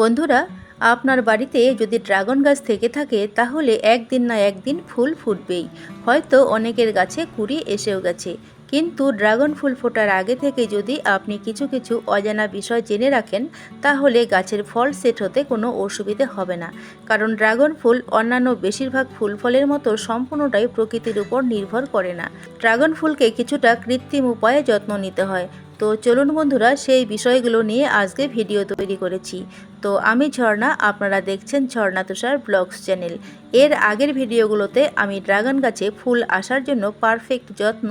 বন্ধুরা, আপনার বাড়িতে যদি ড্রাগন গাছ থেকে থাকে, তাহলে একদিন না একদিন ফুল ফুটবেই। হয়তো অনেকের গাছে কুড়ি এসেও গেছে। কিন্তু ড্রাগন ফুল ফোটার আগে থেকে যদি আপনি কিছু কিছু অজানা বিষয় জেনে রাখেন, তাহলে গাছের ফল সেট হতে কোনো অসুবিধে হবে না। কারণ ড্রাগন ফুল অন্যান্য বেশিরভাগ ফুল ফলের মতো সম্পূর্ণটাই প্রকৃতির উপর নির্ভর করে না। ড্রাগন ফুলকে কিছুটা কৃত্রিম উপায়ে যত্ন নিতে হয়। তো চলুন বন্ধুরা, সেই বিষয়গুলো নিয়ে আজকে ভিডিও তৈরি করেছি। তো আমি ঝর্ণা, আপনারা দেখছেন ঝর্ণা তুষার ব্লগস চ্যানেল। এর আগের ভিডিওগুলোতে আমি ড্রাগন গাছে ফুল আসার জন্য পারফেক্ট যত্ন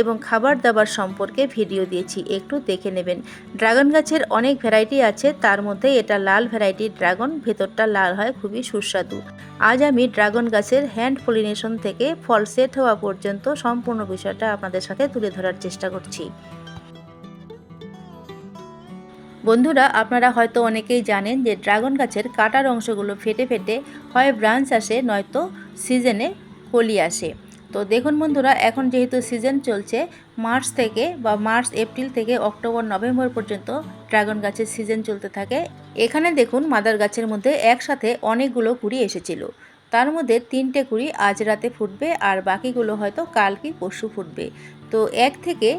এবং খাবার দাবার সম্পর্কে ভিডিও দিয়েছি, একটু দেখে নেবেন। ড্রাগন গাছের অনেক ভ্যারাইটি আছে, তার মধ্যে এটা লাল ভ্যারাইটির ড্রাগন, ভেতরটা লাল হয়, খুবই সুস্বাদু। আজ আমি ড্রাগন গাছের হ্যান্ড পলিনেশন থেকে ফল সেট হওয়া পর্যন্ত সম্পূর্ণ বিষয়টা আপনাদের সাথে তুলে ধরার চেষ্টা করছি। বন্ধুরা, আপনারা হয়তো অনেকেই জানেন যে ড্রাগন গাছের কাটার অংশগুলো ফেটে ফেটে হয় ব্রাঞ্চ আসে, নয়তো সিজনে কলি আসে। তো দেখুন বন্ধুরা, এখন যেহেতু সিজন চলছে, মার্চ থেকে বা মার্চ, এপ্রিল থেকে অক্টোবর, নভেম্বর পর্যন্ত ড্রাগন গাছের সিজন চলতে থাকে। এখানে দেখুন, মাদার গাছের মধ্যে একসাথে অনেকগুলো কুড়ি এসেছিল। তার মধ্যে তিনটে কুড়ি আজ রাতে ফুটবে, আর বাকিগুলো হয়তো কাল কি পরশু ফুটবে। তো এক থেকে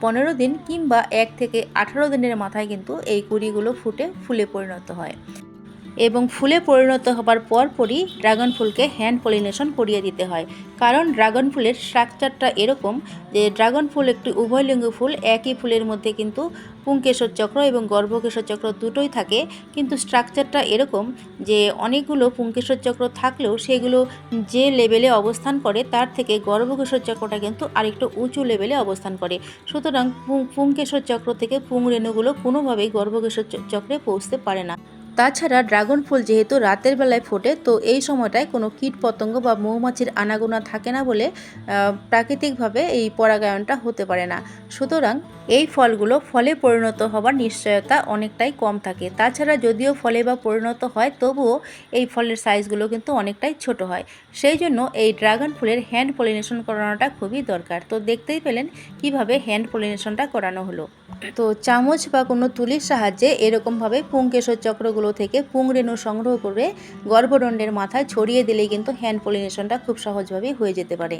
পনেরো দিন কিংবা এক থেকে আঠারো দিনের মাথায় কিন্তু এই কুড়িগুলো ফুটে ফুলে পরিণত হয়। এবং ফুলে পরিণত হবার পরপরই ড্রাগন ফুলকে হ্যান্ড পলিনেশন করিয়ে দিতে হয়। কারণ ড্রাগন ফুলের স্ট্রাকচারটা এরকম যে ড্রাগন ফুল একটি উভয়লিঙ্গ ফুল একই ফুলের মধ্যে কিন্তু পুংকেশর চক্র এবং গর্ভকেশর চক্র দুটোই থাকে। কিন্তু স্ট্রাকচারটা এরকম যে, অনেকগুলো পুংকেশর চক্র থাকলেও সেগুলো যে লেভেলে অবস্থান করে, তার থেকে গর্ভকেশর চক্রটা কিন্তু আরেকটু উঁচু লেভেলে অবস্থান করে। সুতরাং পুংকেশর চক্র থেকে পুং রেণুগুলো কোনোভাবেই গর্ভকেশর চক্রে পৌঁছতে পারে না। তাছাড়া ড্রাগন ফুল যেহেতু রাতের বেলায় ফোটে, তো এই সময়টায় কোনো কীট পতঙ্গ বা মৌমাছির আনাগোনা থাকে না বলে প্রাকৃতিকভাবে এই পরাগায়নটা হতে পারে না। সুতরাং এই ফলগুলো ফলে পরিণত হবার নিশ্চয়তা অনেকটাই কম থাকে। তাছাড়া যদিও ফলে বা পরিণত হয়, তবুও এই ফলের সাইজগুলো কিন্তু অনেকটাই ছোট হয়। সেই জন্য এই ড্রাগন ফুলের হ্যান্ড পলিনেশন করানোটা খুবই দরকার। তো দেখতেই পেলেন কীভাবে হ্যান্ড পলিনেশনটা করানো হলো। তো চামচ বা কোনো তুলির সাহায্যে এরকমভাবে পুংকেশর চক্রগুলো থেকে পুং রেণু সংগ্রহ করে গর্ভদণ্ডের মাথায় ছড়িয়ে দিলেই কিন্তু হ্যান্ড পলিনেশনটা খুব সহজভাবেই হয়ে যেতে পারে।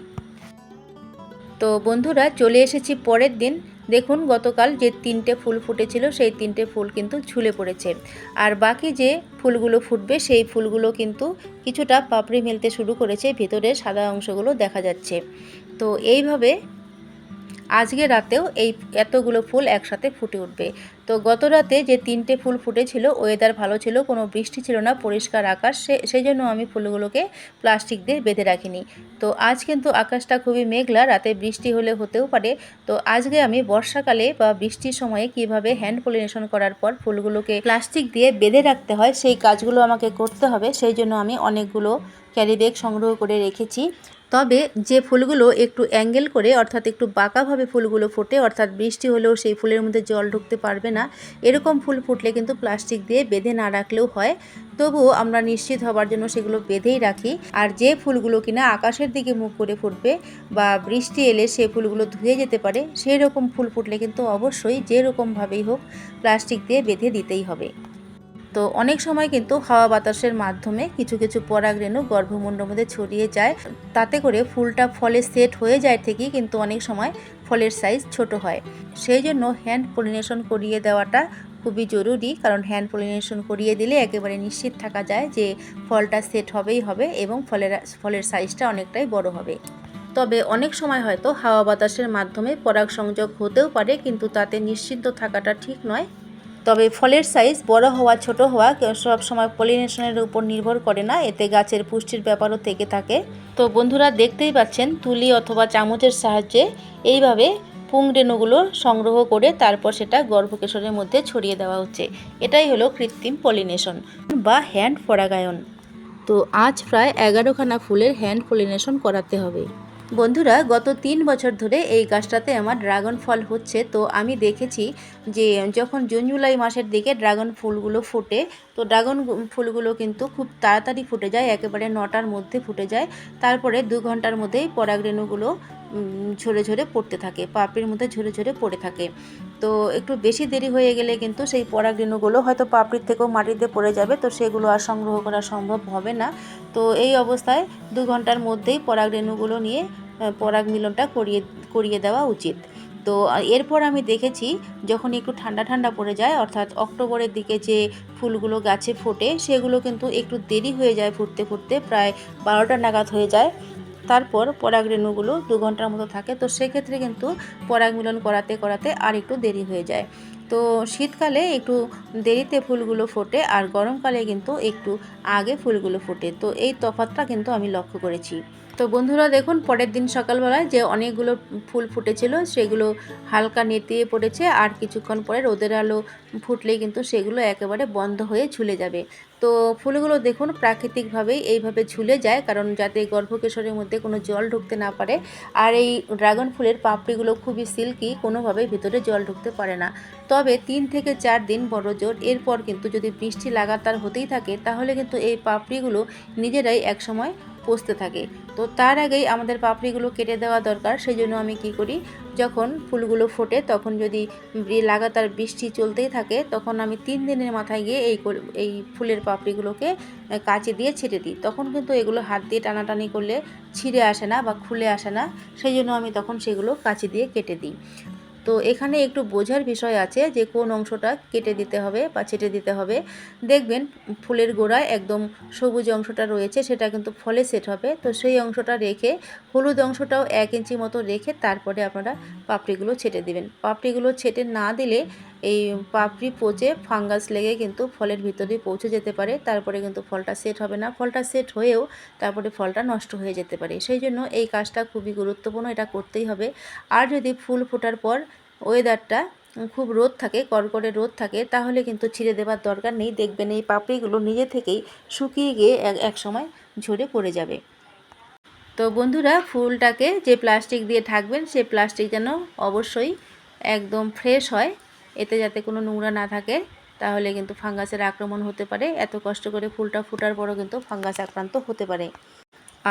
তো বন্ধুরা, চলে এসেছি পরের দিন। দেখুন, গতকাল যে তিনটে ফুল ফুটেছিল, সেই তিনটে ফুল কিন্তু ঝুলে পড়েছে। আর বাকি যে ফুলগুলো ফুটবে, সেই ফুলগুলো কিন্তু কিছুটা পাপড়ি মেলতে শুরু করেছে। ভেতরে সাদা অংশগুলো দেখা যাচ্ছে। তো এইভাবে আজকে রাতেও এই এতগুলো ফুল একসাথে ফুটে উঠবে। তো গত রাতে যে তিনটে ফুল ফুটেছিল ওয়েদার ভালো ছিল, কোনো বৃষ্টি ছিল না, পরিষ্কার আকাশ, সে, সেই জন্য আমি ফুলগুলোকে প্লাস্টিক দিয়ে বেঁধে রাখিনি। তো আজ কিন্তু আকাশটা খুবই মেঘলা, রাতে বৃষ্টি হলে হতেও পারে। তো আজকে আমি বর্ষাকালে বা বৃষ্টির সময়ে কীভাবে হ্যান্ড পলিনেশন করার পর ফুলগুলোকে প্লাস্টিক দিয়ে বেঁধে রাখতে হয়, সেই কাজগুলো আমাকে করতে হবে। সেই জন্য আমি অনেকগুলো ক্যারি ব্যাগ সংগ্রহ করে রেখেছি। তবে যে ফুলগুলো একটু অ্যাঙ্গেল করে, অর্থাৎ একটু বাঁকাভাবে ফুলগুলো ফোটে, অর্থাৎ বৃষ্টি হলেও সেই ফুলের মধ্যে জল ঢুকতে পারবে না এরকম ফুল ফুটলে কিন্তু প্লাস্টিক দিয়ে বেঁধে না রাখলেও হয়। তবুও আমরা নিশ্চিত হবার জন্য সেগুলো বেঁধেই রাখি। আর যে ফুলগুলো কিনা আকাশের দিকে মুখ করে ফুটবে বা বৃষ্টি এলে সে ফুলগুলো ধুয়ে যেতে পারে, সেই রকম ফুল ফুটলে কিন্তু অবশ্যই যেরকমভাবেই হোক প্লাস্টিক দিয়ে বেঁধে দিতেই হবে। তো অনেক সময় কিন্তু হাওয়া বাতাসের মাধ্যমে কিছু কিছু পরাগ রেণু গর্ভমুণ্ডের মধ্যে ছড়িয়ে যায়। তাতে করে ফুলটা ফলে সেট হয়ে যায় ঠিকই, কিন্তু অনেক সময় ফলের সাইজ ছোট হয়। সেই জন্য হ্যান্ড পলিনেশন করিয়ে দেওয়াটা খুবই জরুরি, কারণ হ্যান্ড পলিনেশন করিয়ে দিলে একেবারে নিশ্চিত থাকা যায় যে ফলটা সেট হবেই হবে এবং ফলের ফলের সাইজটা অনেকটাই বড় হবে। তবে অনেক সময় হয়তো হাওয়া বাতাসের মাধ্যমে পরাগ সংযোগ হতেও পারে, কিন্তু তাতে নিশ্চিন্ত থাকাটা ঠিক নয়। তবে ফলের সাইজ বড় হওয়া, ছোট হওয়া সব সময় পলিনেশনের উপর নির্ভর করে না। এতে গাছের পুষ্টির ব্যাপারও থেকে থাকে। তো বন্ধুরা, দেখতেই পাচ্ছেন, তুলি অথবা চামচের সাহায্যে এইভাবে পুং রেণুগুলো সংগ্রহ করে তারপর সেটা গর্ভকেশরের মধ্যে ছড়িয়ে দেওয়া হচ্ছে। এটাই হলো কৃত্রিম পলিনেশন বা হ্যান্ড পরাগায়ন। তো আজ প্রায় এগারোখানা ফুলের হ্যান্ড পলিনেশন করাতে হবে। বন্ধুরা, গত তিন বছর ধরে এই গাছটাতে আমার ড্রাগন ফল হচ্ছে। তো আমি দেখেছি যে যখন জুন, জুলাই মাসের দিকে ড্রাগন ফুলগুলো ফুটে তো ড্রাগন ফুলগুলো কিন্তু খুব তাড়াতাড়ি ফুটে যায়, একেবারে নটার মধ্যে ফুটে যায়। তারপরে দু ঘণ্টার মধ্যেই পরাগরেণুগুলো ঝরে ঝরে পড়তে থাকে, পাপড়ির মধ্যে ঝরে ঝরে পড়ে থাকে। তো একটু বেশি দেরি হয়ে গেলে কিন্তু সেই পরাগরেণুগুলো হয়তো পাপড়ির থেকেও মাটিতে পড়ে যাবে, তো সেগুলো আর সংগ্রহ করা সম্ভব হবে না। তো এই অবস্থায় দু ঘণ্টার মধ্যেই পরাগরেণুগুলো নিয়ে পরাগ মিলনটা করিয়ে করিয়ে দেওয়া উচিত। তো এরপর আমি দেখেছি যখন একটু ঠান্ডা ঠান্ডা পড়ে যায়, অর্থাৎ অক্টোবরের দিকে যে ফুলগুলো গাছে ফোটে, সেগুলো কিন্তু একটু দেরি হয়ে যায় ফুটতে ফুটতে, প্রায় বারোটা নাগাদ হয়ে যায়। তারপর পরাগ রেণুগুলো দু ঘণ্টার মতো থাকে, তো সেক্ষেত্রে কিন্তু পরাগ মিলন করাতে করাতে আর একটু দেরি হয়ে যায়। তো শীতকালে একটু দেরিতে ফুলগুলো ফোটে আর গরমকালে কিন্তু একটু আগে ফুলগুলো ফোটে, তো এই তফাৎটা কিন্তু আমি লক্ষ্য করেছি। তো বন্ধুরা দেখুন, পরের দিন সকালবেলায় যে অনেকগুলো ফুল ফুটেছিল, সেগুলো হালকা নেতিয়ে পড়েছে, আর কিছুক্ষণ পরে রোদের আলো ফুটলেই কিন্তু সেগুলো একেবারে বন্ধ হয়ে ঝুলে যাবে। তো ফুলগুলো দেখুন, প্রাকৃতিকভাবেই এইভাবে ঝুলে যায়, কারণ যাতে গর্ভকেশরের মধ্যে কোনো জল ঢুকতে না পারে, আর এই ড্রাগন ফুলের পাপড়িগুলো খুবই সিল্কি, কোনোভাবেই ভিতরে জল ঢুকতে পারে না। তবে তিন থেকে চার দিন বড় জোর, এরপর কিন্তু যদি বৃষ্টি লাগাতার হতেই থাকে, তাহলে কিন্তু এই পাপড়িগুলো নিজেরাই একসময় পচতে থাকে। তো তার আগেই আমাদের পাপড়িগুলো কেটে দেওয়া দরকার সেই জন্য আমি কি করি, যখন ফুলগুলো ফোটে তখন যদি লাগাতার বৃষ্টি চলতেই থাকে, তখন আমি তিন দিনের মাথায় গিয়ে এই এই ফুলের পাপড়িগুলোকে কাঁচি দিয়ে ছেটে দিই। তখন কিন্তু এগুলো হাত দিয়ে টানাটানি করলে ছিঁড়ে আসে না বা খুলে আসে না সেই জন্য আমি তখন সেগুলো কাঁচি দিয়ে কেটে দিই। তো এখানে একটু বোঝার বিষয় আছে যে কোন অংশটা কেটে দিতে হবে বা ছেটে দিতে হবে। দেখবেন ফুলের গোড়ায় একদম সবুজ অংশটা রয়েছে, সেটা কিন্তু ফলে সেট হবে। তো সেই অংশটা রেখে, হলুদ অংশটাও এক ইঞ্চি মতো রেখে তারপরে আপনারা পাপড়িগুলো ছেটে দিবেন। পাপড়িগুলো ছেটে না দিলে এই পাপড়ি পচে ফাঙ্গাস লেগে কিন্তু ফলের ভিতরে পৌঁছে যেতে পারে, তারপরে কিন্তু ফলটা সেট হবে না। ফলটা সেট হয়েও তারপরে ফলটা নষ্ট হয়ে যেতে পারে। সেই জন্য এই কাজটা খুবই গুরুত্বপূর্ণ, এটা করতেই হবে। আর যদি ফুল ফোটার পর ওয়েদারটা খুব রোদ থাকে, কড়কড়ে রোদ থাকে, তাহলে কিন্তু ছিঁড়ে দেওয়ার দরকার নেই। দেখবেন এই পাপড়িগুলো নিজে থেকেই শুকিয়ে গিয়ে এক- সময় ঝরে পড়ে যাবে। তো বন্ধুরা, ফুলটাকে যে প্লাস্টিক দিয়ে ঢাকবেন সেই প্লাস্টিক যেন অবশ্যই একদম ফ্রেশ হয়। এতে যাতে কোনো নোংরা না থাকে, তাহলে কিন্তু ফাঙ্গাসের আক্রমণ হতে পারে। এত কষ্ট করে ফুলটা ফোটার পরও কিন্তু ফাঙ্গাস আক্রান্ত হতে পারে।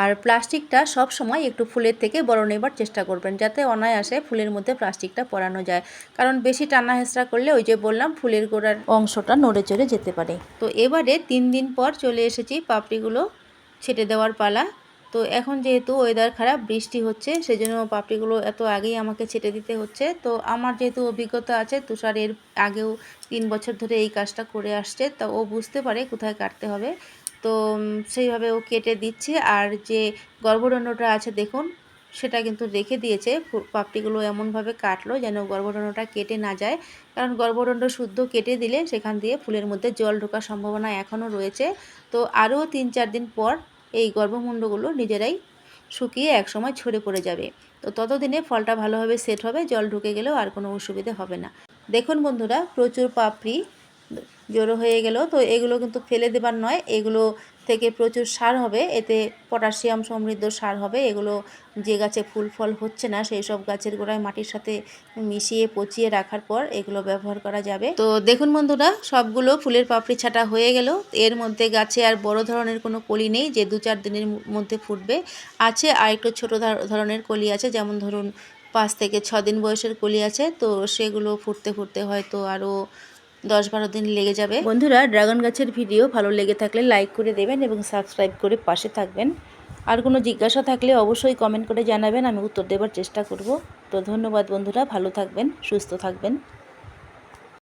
আর প্লাস্টিকটা সব সময় একটু ফুলের থেকে বড় নেবার চেষ্টা করবেন, যাতে অনায়াসে ফুলের মধ্যে প্লাস্টিকটা পরানো যায়। কারণ বেশি টানা হেঁচড়া করলে ওই যে বললাম, ফুলের গোড়ার অংশটা নড়ে চড়ে যেতে পারে। তো এবারে তিন দিন পর চলে এসেছি পাপড়িগুলো ছেটে দেওয়ার পালা। তো এখন যেহেতু ওয়েদার খারাপ, বৃষ্টি হচ্ছে সেই জন্য পাপড়িগুলো এত আগেই আমাকে ছেটে দিতে হচ্ছে। তো আমার যেহেতু অভিজ্ঞতা আছে, তুষার এর আগেও তিন বছর ধরে এই কাজটা করে আসছে, তা ও বুঝতে পারে কোথায় কাটতে হবে। তো সেইভাবে ও কেটে দিচ্ছে। আর যে গর্ভদণ্ডটা আছে দেখুন, সেটা কিন্তু রেখে দিয়েছে। পাপড়িগুলো এমনভাবে কাটলো যেন গর্ভদণ্ডটা কেটে না যায়। কারণ গর্ভদণ্ড শুদ্ধ কেটে দিলে সেখান দিয়ে ফুলের মধ্যে জল ঢোকার সম্ভাবনা এখনও রয়েছে। তো আরও তিন চার দিন পর এই গর্ভমুণ্ডগুলো নিজেরাই শুকিয়ে একসময় ছড়ে পড়ে যাবে। তো ততদিনে ফলটা ভালোভাবে সেট হবে, জল ঢুকে গেলেও আর কোনো অসুবিধে হবে না। দেখুন বন্ধুরা, প্রচুর পাপড়ি, জড়ো হয়ে গেল। তো এগুলো কিন্তু ফেলে দেবার নয়, এগুলো থেকে প্রচুর সার হবে, এতে পটাশিয়াম সমৃদ্ধ সার হবে, এগুলো যে গাছে ফুল ফল হচ্ছে না, সেই সব গাছের গোড়ায় মাটির সাথে মিশিয়ে পচিয়ে রাখার পর এগুলো ব্যবহার করা যাবে। তো দেখুন বন্ধুরা, সবগুলো ফুলের পাপড়ি ছাটা হয়ে গেল। এর মধ্যে গাছে আর বড় ধরনের কোনো কলি নেই, যে দু চার দিনের মধ্যে ফুটবে। আছে আর একটু ছোটো ধরনের কলি আছে, যেমন ধরুন পাঁচ থেকে ছ দিন বয়সের কলি আছে, তো সেগুলো ফুটতে ফুটতে হয়তো আরও দশ বারো দিন লেগে যাবে। বন্ধুরা, ড্রাগন গাছের ভিডিও ভালো লেগে থাকলে লাইক করে দেবেন এবং সাবস্ক্রাইব করে পাশে থাকবেন। আর কোনো জিজ্ঞাসা থাকলে অবশ্যই কমেন্ট করে জানাবেন, আমি উত্তর দেওয়ার চেষ্টা করব। তো ধন্যবাদ বন্ধুরা, ভালো থাকবেন, সুস্থ থাকবেন।